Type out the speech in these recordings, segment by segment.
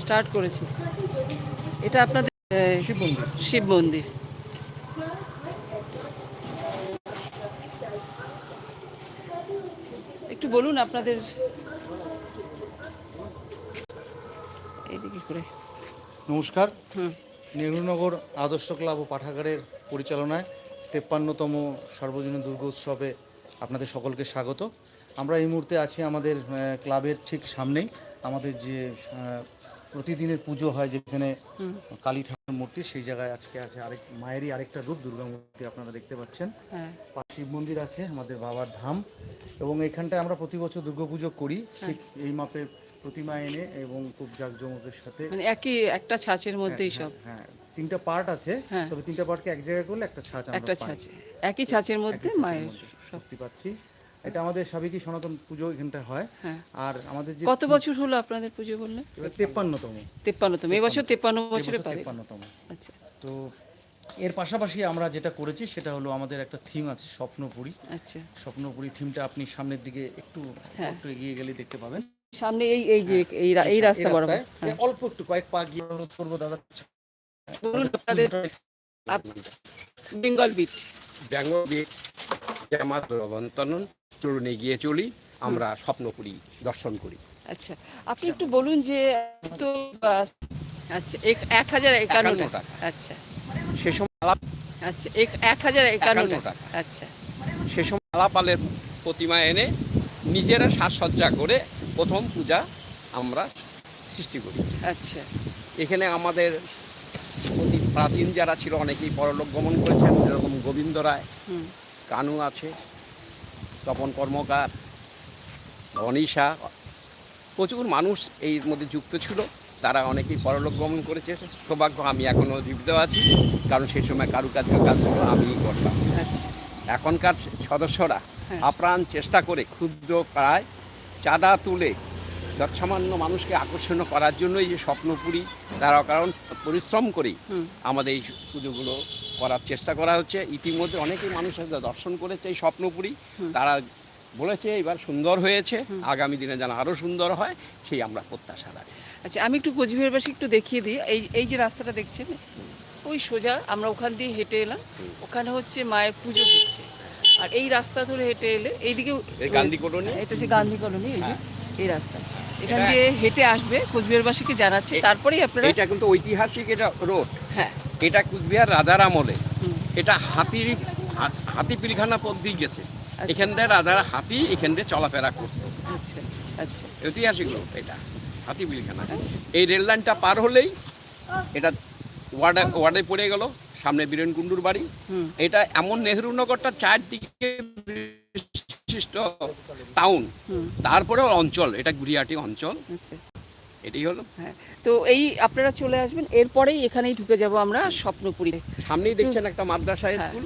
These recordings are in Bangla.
স্টার্ট করেছি। এটা আপনাদের শিব মন্দির শিব মন্দির। একটু বলুন আপনাদের। এইদিকে করে। নমস্কার। নেহরুনগর আদর্শ ক্লাব ও পাঠাগারের পরিচালনায় তেপ্পান্নতম সার্বজনীন দুর্গোৎসবে আপনাদের সকলকে স্বাগত। আমরা এই মুহূর্তে আছি আমাদের ক্লাবের ঠিক সামনেই। আমাদের যে প্রতিদিনের পুজো হয় যেখানে কালী ঠাকুর মূর্তি সেই জায়গায় আজকে আছে আরেক মায়েরই আরেকটা রূপ দুর্গা মূর্তি আপনারা দেখতে পাচ্ছেন। হ্যাঁ। শিব মন্দির আছে আমাদের বাবার ধাম। এবং এখানটায় আমরা প্রতি বছর দুর্গাপুজো করি ঠিক এই মাপের প্রতিমা এনে এবং খুব জাঁকজমকের সাথে মানে একই একটা ছাঁচের মধ্যেই হ্যাঁ, সব। হ্যাঁ তিনটা পার্ট আছে হ্যাঁ। তবে তিনটা পার্টকে এক জায়গায় করলে একটা ছাঁচ আমরা একটা ছাঁচ। একই ছাঁচের মধ্যে মায়ের শক্তি পাচ্ছি। এটা আমাদের সাবেকি সনাতন পুজো এখানটা হয়। হ্যাঁ। আর আমাদের যে কত বছর হলো আপনাদের পুজো বললেন? এবার তেপ্পান্নতম। তেপ্পান্নতম। এবছর তেপ্পান্ন বছরে তেপ্পান্নতম। আচ্ছা। তো এর পাশাপাশি আমরা যেটা করেছি সেটা হলো আমাদের একটা থিম আছে স্বপ্নপুরী। আচ্ছা। স্বপ্নপুরী থিমটা আপনি সামনের দিকে একটু হ্যাঁ। একটু এগিয়ে গেলে দেখতে পাবেন। সামনে এই এই যে এই এই রাস্তা বরাবর। হ্যাঁ। অল্প একটু কয়েক পা গিয়ে অনুরোধ করব দাদা। বলুন আপনাদের বেঙ্গল বিট ব্যঙ্গবীর জামাত রবন্তনন চরণে গিয়ে চলি আমরা স্বপ্ন করি দর্শন করি। আচ্ছা আপনি একটু বলুন যে তো আচ্ছা এক এক হাজার একান্ন টাকা। আচ্ছা। সে সময় আলাপ আচ্ছা এক এক হাজার একান্ন টাকা। আচ্ছা। সে সময় আলাপালের প্রতিমা এনে নিজেরা সাজসজ্জা করে প্রথম পূজা আমরা সৃষ্টি করি। আচ্ছা। এখানে আমাদের অতি প্রাচীন যারা ছিল অনেকেই পরলোক গমন করেছেন যেরকম গোবিন্দ রায়। হুম। কানু আছে তপন কর্মকার অনিশা প্রচুর মানুষ এই মধ্যে যুক্ত ছিল। তারা অনেকেই পরলোক গমন করেছে। সৌভাগ্য আমি এখনও জীবিত আছি কারণ সেই সময় কারুকার্য কাজগুলো আমিই করতাম আচ্ছা। এখনকার সদস্যরা হ্যাঁ। আপ্রাণ চেষ্টা করে ক্ষুদ্র প্রায় চাঁদা তুলে যৎসামান্য মানুষকে আকর্ষণ করার জন্য এই যে স্বপ্নপুরী তারা কারণ পরিশ্রম করেই আমাদের এই পুজোগুলো করার চেষ্টা করা হচ্ছে। ইতিমধ্যে অনেকেই মানুষ দর্শন করেছে এই স্বপ্নপুরী। তারা বলেছে এবার সুন্দর হয়েছে আগামী দিনে যেন আরও সুন্দর হয় সেই আমরা প্রত্যাশা রাখি। আচ্ছা আমি একটু কোচবিহারবাসী একটু দেখিয়ে দিই। এই এই যে রাস্তাটা দেখছেন ওই সোজা আমরা ওখান দিয়ে হেঁটে এলাম। ওখানে হচ্ছে মায়ের পুজো হচ্ছে। আর এই রাস্তা ধরে হেঁটে এলে এইদিকে গান্ধী কলোনি? এটা হচ্ছে গান্ধী কলোনি এই যে হ্যাঁ। এই রাস্তা এখান দিয়ে হেঁটে আসবে কোচবিহারবাসীকে জানাচ্ছে। তারপরেই আপনারা এটা কিন্তু ঐতিহাসিক এটা রোড। হ্যাঁ। এটা কুচবিহার রাজার আমলে। এটা হাতির হাতি পিলখানা পথ দিয়ে গেছে। আচ্ছা, এখান দিয়ে রাজার হাতি এখান দিয়ে চলাফেরা করতো। আচ্ছা আচ্ছা। ঐতিহাসিক রোড এটা হাতি পিলখানা। আচ্ছা। এই রেল লাইনটা পার হলেই এটা ওয়ার্ডে ওয়ার্ডে পড়ে গেল সামনে বীরেন কুণ্ডুর বাড়ি এটা এমন নেহরুনগরটা চারদিকে বিশিষ্ট টাউন তারপরে অঞ্চল এটা গুড়িয়াটি অঞ্চল। আচ্ছা। এটাই হলো। হ্যাঁ তো এই আপনারা চলে আসবেন এরপরেই এখানেই ঢুকে যাব আমরা স্বপ্নপুরীতে সামনেই দেখছেন একটা মাদ্রাসা হ্যাঁ। স্কুল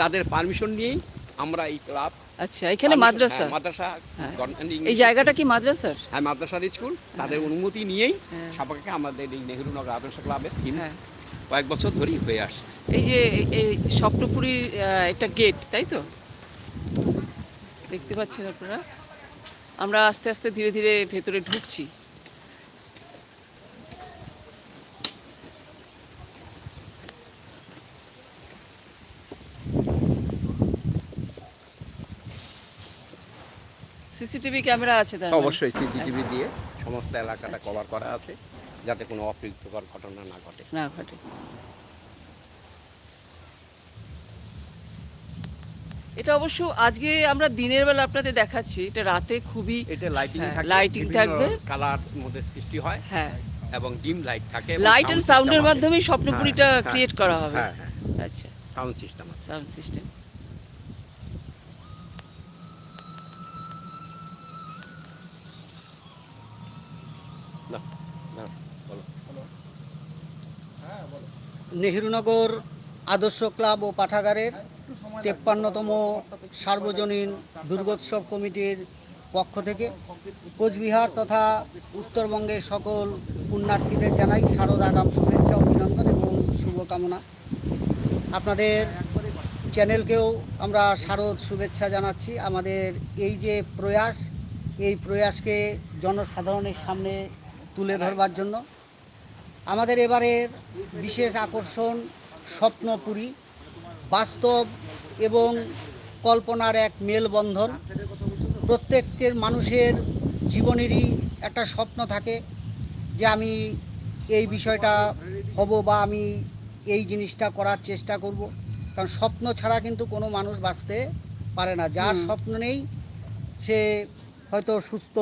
তাদের পারমিশন নিয়েই আমরা এই ক্লাব। আচ্ছা এখানে মাদ্রাসা? মাদ্রাসা হ্যাঁ। এই জায়গাটা কি মাদ্রাসার? হ্যাঁ মাদ্রাসার স্কুল। তাদের অনুমতি নিয়েই হ্যাঁ। সবাইকে আমাদের এই নেহরু নগর আদর্শ ক্লাবের থিম হ্যাঁ। কয়েক বছর ধরেই হয়ে আসছে। এই যে এই স্বপ্নপুরীর একটা গেট তাই তো? দেখতে পাচ্ছেন আপনারা? আমরা আস্তে আস্তে ধীরে ধীরে ভেতরে ঢুকছি। সিসিটিভি ক্যামেরা আছে তার মানে? অবশ্যই সিসিটিভি দিয়ে সমস্ত এলাকাটা কভার করা আছে যাতে কোনো অপ্রীতিকর ঘটনা না ঘটে। না ঘটে। এটা অবশ্য আজকে আমরা দিনের বেলা আপনাদের দেখাচ্ছি। এটা রাতে খুবই এটা লাইটিং হ্যাঁ, থাকে lighting থাকবে। কালার মধ্যে সৃষ্টি হয় হ্যাঁ। এবং ডিম লাইট থাকে লাইট এন্ড সাউন্ডের মাধ্যমেই স্বপ্নপুরীটা হ্যাঁ, ক্রিয়েট করা হবে। হ্যাঁ হ্যাঁ আচ্ছা। সাউন্ড সিস্টেম সাউন্ড সিস্টেম না, বলো। নেহেরুনগর আদর্শ ক্লাব ও পাঠাগারের তেপ্পান্নতম সার্বজনীন দুর্গোৎসব কমিটির পক্ষ থেকে কোচবিহার তথা উত্তরবঙ্গের সকল পুণ্যার্থীদের জানাই শারদারাম শুভেচ্ছা, অভিনন্দন এবং শুভকামনা। আপনাদের চ্যানেলকেও আমরা শারদ শুভেচ্ছা জানাচ্ছি। আমাদের এই যে প্রয়াস, এই প্রয়াসকে জনসাধারণের সামনে তুলে ধরবার জন্য। আমাদের এবারের বিশেষ আকর্ষণ স্বপ্নপুরী। বাস্তব এবং কল্পনার এক মেলবন্ধন। প্রত্যেকের মানুষের জীবনেরই একটা স্বপ্ন থাকে যে আমি এই বিষয়টা হব বা আমি এই জিনিসটা করার চেষ্টা করব। কারণ স্বপ্ন ছাড়া কিন্তু কোনো মানুষ বাঁচতে পারে না। যার স্বপ্ন নেই সে হয়তো সুস্থ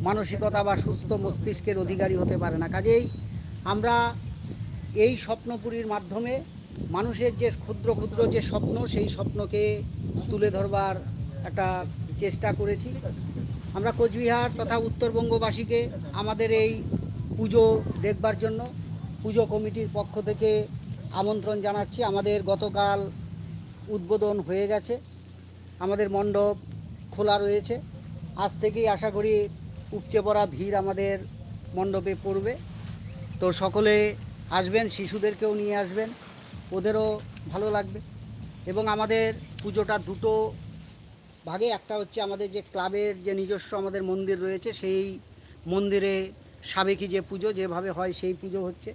মানসিকতা বা সুস্থ মস্তিষ্কের অধিকারী হতে পারে না। কাজেই আমরা এই স্বপ্নপুরীর মাধ্যমে মানুষের যে ক্ষুদ্র ক্ষুদ্র যে স্বপ্ন, সেই স্বপ্নকে তুলে ধরবার একটা চেষ্টা করেছি। আমরা কোচবিহার তথা উত্তরবঙ্গবাসীকে আমাদের এই পুজো দেখবার জন্য, পুজো কমিটির পক্ষ থেকে আমন্ত্রণ জানাচ্ছি। আমাদের গতকাল উদ্বোধন হয়ে গেছে। আমাদের মণ্ডপ খোলা রয়েছে। আজ থেকেই আশা করি উপচে পড়া ভিড় আমাদের মণ্ডপে পড়বে। তো সকলে আসবেন, শিশুদেরকেও নিয়ে আসবেন। ওদেরও ভালো লাগবে। এবং আমাদের পুজোটা দুটো ভাগে একটা হচ্ছে আমাদের যে ক্লাবের যে নিজস্ব আমাদের মন্দির রয়েছে সেই মন্দিরে সাবেকি যে পুজো যেভাবে হয় সেই পুজো হচ্ছে।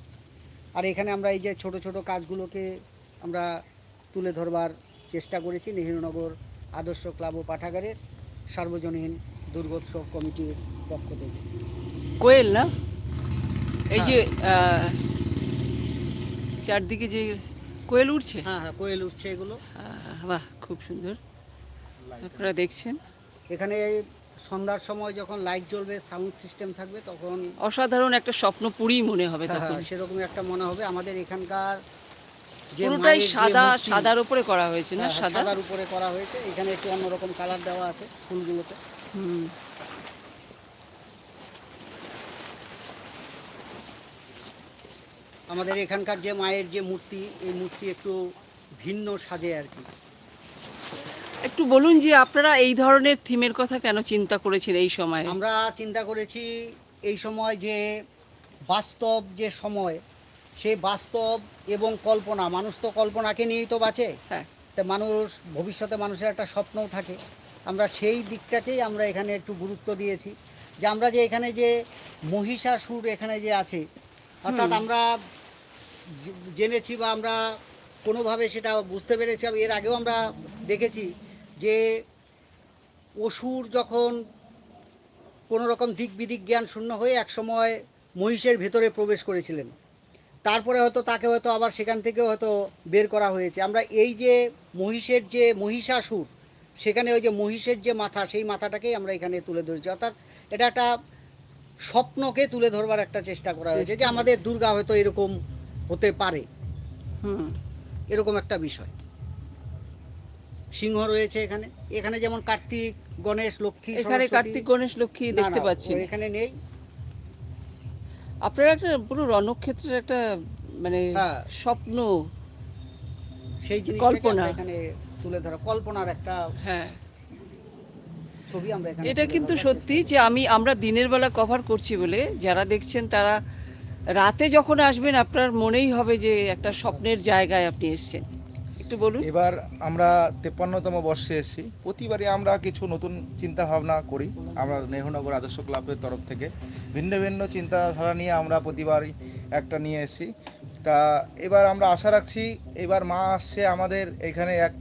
আর এখানে আমরা এই যে ছোট ছোট কাজগুলোকে আমরা তুলে ধরবার চেষ্টা করেছি নেহেরুনগর আদর্শ ক্লাব ও পাঠাগারের সার্বজনীন দুর্গোৎসব কমিটির পক্ষ থেকে। কোয়েল না? এই যে চারদিকে যে কোয়েল উঠছে হ্যাঁ হ্যাঁ কোয়েল উঠছে এগুলো। বাহ খুব সুন্দর। আপনারা দেখছেন? এখানে সন্ধ্যার সময় যখন লাইট জ্বলবে সাউন্ড সিস্টেম থাকবে তখন অসাধারণ একটা স্বপ্নপুরী মনে হবে হ্যাঁ, তখন। হ্যাঁ, সেরকম একটা মনে হবে। আমাদের এখানকার পুরোটাই সাদা সাদার উপরে করা হয়েছে না? হ্যাঁ, সাদা? সাদার উপরে করা হয়েছে। এখানে একটু অন্যরকম কালার দেওয়া আছে ফুলগুলোতে। হুম। আমাদের এখানকার যে মায়ের যে মূর্তি এই মূর্তি একটু ভিন্ন সাজে আর কি। একটু বলুন যে আপনারা এই ধরনের থিমের কথা কেন চিন্তা করেছেন এই সময়? আমরা চিন্তা করেছি এই সময় যে বাস্তব যে সময় সেই বাস্তব এবং কল্পনা মানুষ তো কল্পনাকে নিয়েই তো বাঁচে। হ্যাঁ। তা মানুষ ভবিষ্যতে মানুষের একটা স্বপ্নও থাকে। আমরা সেই দিকটাকেই আমরা এখানে একটু গুরুত্ব দিয়েছি। যে আমরা যে এখানে যে মহিষাসুর এখানে যে আছে অর্থাৎ আমরা জেনেছি বা আমরা কোনোভাবে সেটা বুঝতে পেরেছি এর আগেও আমরা দেখেছি যে অসুর যখন কোনো রকম দিক বিদিক জ্ঞান শূন্য হয়ে একসময় মহিষের ভেতরে প্রবেশ করেছিলেন। তারপরে হয়তো তাকে হয়তো আবার সেখান থেকেও হয়তো বের করা হয়েছে। আমরা এই যে মহিষের যে মহিষাসুর সেখানে ওই যে মহিষের যে মাথা সেই মাথাটাকেই আমরা এখানে তুলে ধরেছি। অর্থাৎ এটা একটা স্বপ্নকে তুলে ধরবার একটা চেষ্টা করা হয়েছে যে আমাদের দুর্গা হয়তো এরকম হতে পারে। এরকম একটা বিষয়। সিংহ রয়েছে এখানে। এখানে যেমন কার্তিক গণেশ লক্ষ্মী এখানে কার্তিক গণেশ লক্ষ্মী দেখতে পাচ্ছি এখানে নেই। আপনারা একটা পুরো রণক্ষেত্রের একটা মানে হ্যাঁ। স্বপ্ন সেই কল্পনা। এখানে তুলে ধরা কল্পনার একটা হ্যাঁ। ছবি আমরা এটা কিন্তু সত্যি যে আমি আমরা দিনের বেলা কভার করছি বলে যারা দেখছেন তারা রাতে যখন আসবেন আপনার মনেই হবে যে একটা স্বপ্নের জায়গায় আপনি এসেছেন। একটু বলুন। এবার আমরা তেপ্পান্নতম বর্ষে এসেছি। প্রতিবারই আমরা কিছু নতুন চিন্তা ভাবনা করি। আমরা নেহনগর আদর্শ ক্লাবের তরফ থেকে ভিন্ন ভিন্ন চিন্তাধারা নিয়ে আমরা প্রতিবারই একটা নিয়ে এসেছি। তা এবার আমরা আশা রাখছি এবার মা আসছে আমাদের এখানে এক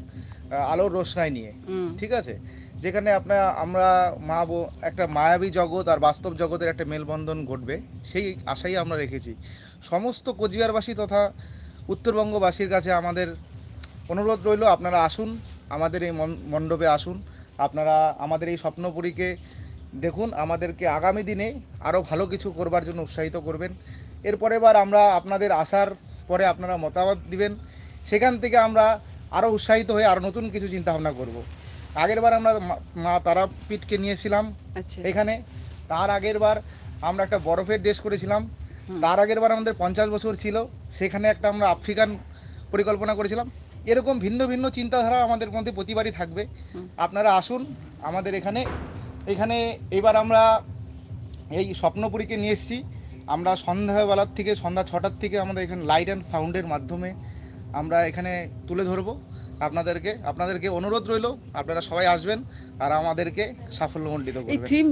আলোর রোশনাই নিয়ে। ঠিক আছে? যেখানে আপনার আমরা মা একটা মায়াবী জগৎ আর বাস্তব জগতের একটা মেলবন্ধন ঘটবে, সেই আশাই আমরা রেখেছি। সমস্ত কোচবিহারবাসী তথা উত্তরবঙ্গবাসীর কাছে আমাদের অনুরোধ রইল, আপনারা আসুন, আমাদের এই মণ্ডপে আসুন, আপনারা আমাদের এই স্বপ্নপুরীকে দেখুন, আমাদেরকে আগামী দিনে আরও ভালো কিছু করবার জন্য উৎসাহিত করবেন। এরপরে বার আমরা আপনাদের আসার পরে আপনারা মতামত দিবেন, সেখান থেকে আমরা আরও উৎসাহিত হয়ে আরও নতুন কিছু চিন্তাভাবনা করব। আগের বার আমরা মা- তারাপীঠকে নিয়েছিলাম আচ্ছা। এখানে। তার আগের বার আমরা একটা বরফের দেশ করেছিলাম। তার আগের বার আমাদের পঞ্চাশ বছর ছিল। সেখানে একটা আমরা আফ্রিকান পরিকল্পনা করেছিলাম। এরকম ভিন্ন ভিন্ন চিন্তাধারা আমাদের মধ্যে প্রতিবারই থাকবে। আপনারা আসুন আমাদের এখানে। এখানে এবার আমরা এই স্বপ্নপুরীকে নিয়ে এসেছি। আমরা সন্ধ্যাবেলার থেকে সন্ধ্যা ছটার থেকে আমাদের এখানে লাইট অ্যান্ড সাউন্ডের মাধ্যমে আমরা এখানে তুলে ধরবো। আপনাদেরকে আপনাদেরকে অনুরোধ রইল আপনারা সবাই আসবেন আর আমাদেরকে সাফল্যমণ্ডিত এই করবেন। থিম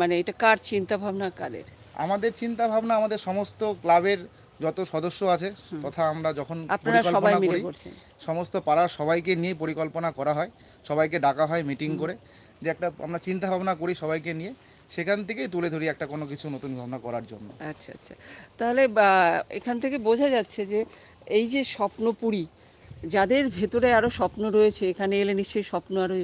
মানে এটা কার চিন্তা ভাবনা কাদের? আমাদের চিন্তা ভাবনা আমাদের সমস্ত ক্লাবের যত সদস্য আছে তথা আমরা যখন আপনারা সবাই পরিকল্পনা মিলে করি করছেন। সমস্ত পাড়ার সবাইকে নিয়ে পরিকল্পনা করা হয়। সবাইকে ডাকা হয় মিটিং করে। যে একটা আমরা চিন্তা ভাবনা করি সবাইকে নিয়ে। সেখান থেকেই তুলে ধরি একটা কোনো কিছু নতুন ভাবনা করার জন্য। আচ্ছা আচ্ছা। তাহলে বা, এখান থেকে বোঝা যাচ্ছে যে এই যে স্বপ্নপুরী যাদের ভেতরে আরও স্বপ্ন রয়েছে এখানে এলে নিশ্চয়ই স্বপ্ন আরও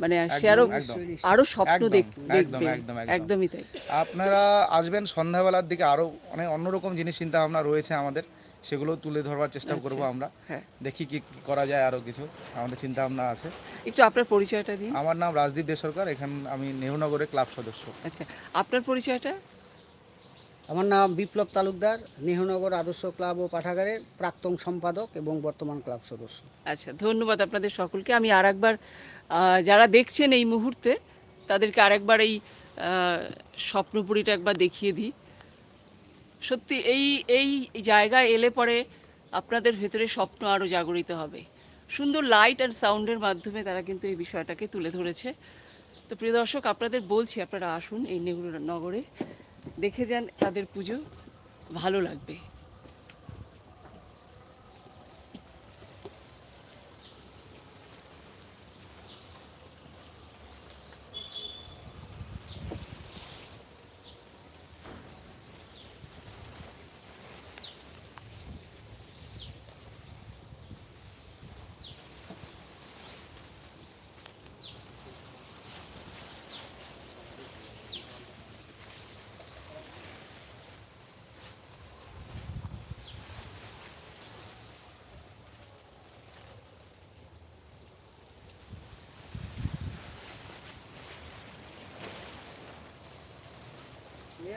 মানে সে আরও একদম। আরও স্বপ্ন দেখ- একদম, দেখবে। একদম, একদম। একদমই তাই। আপনারা আসবেন সন্ধ্যাবেলার দিকে আরও অনেক অন্যরকম জিনিস চিন্তা ভাবনা রয়েছে আমাদের। সেগুলো তুলে ধরবার চেষ্টা আচ্ছা। করব আমরা। হ্যাঁ। দেখি কি কি করা যায় আরও কিছু। আমাদের চিন্তা ভাবনা আছে। একটু আপনার পরিচয়টা দিন। আমার নাম রাজদীপ দে সরকার এখানে আমি নেহনগরের ক্লাব সদস্য। আচ্ছা আপনার পরিচয়টা? আমার নাম বিপ্লব তালুকদার নেহনগর আদর্শ ক্লাব ও পাঠাগারের প্রাক্তন সম্পাদক এবং বর্তমান ক্লাব সদস্য। আচ্ছা ধন্যবাদ আপনাদের সকলকে। আমি আরেকবার যারা দেখছেন এই মুহূর্তে তাদেরকে আরেকবার এই স্বপ্নপুরীটা একবার দেখিয়ে দিই। সত্যি এই এই জায়গায় এলে পরে আপনাদের ভেতরে স্বপ্ন আরও জাগরিত হবে। সুন্দর লাইট অ্যান্ড সাউন্ডের মাধ্যমে তারা কিন্তু এই বিষয়টাকে তুলে ধরেছে। তো প্রিয় দর্শক, আপনাদের বলছি, আপনারা আসুন এই নেহরু নগরে দেখে যান তাদের পুজো, ভালো লাগবে।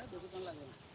লাগবে না।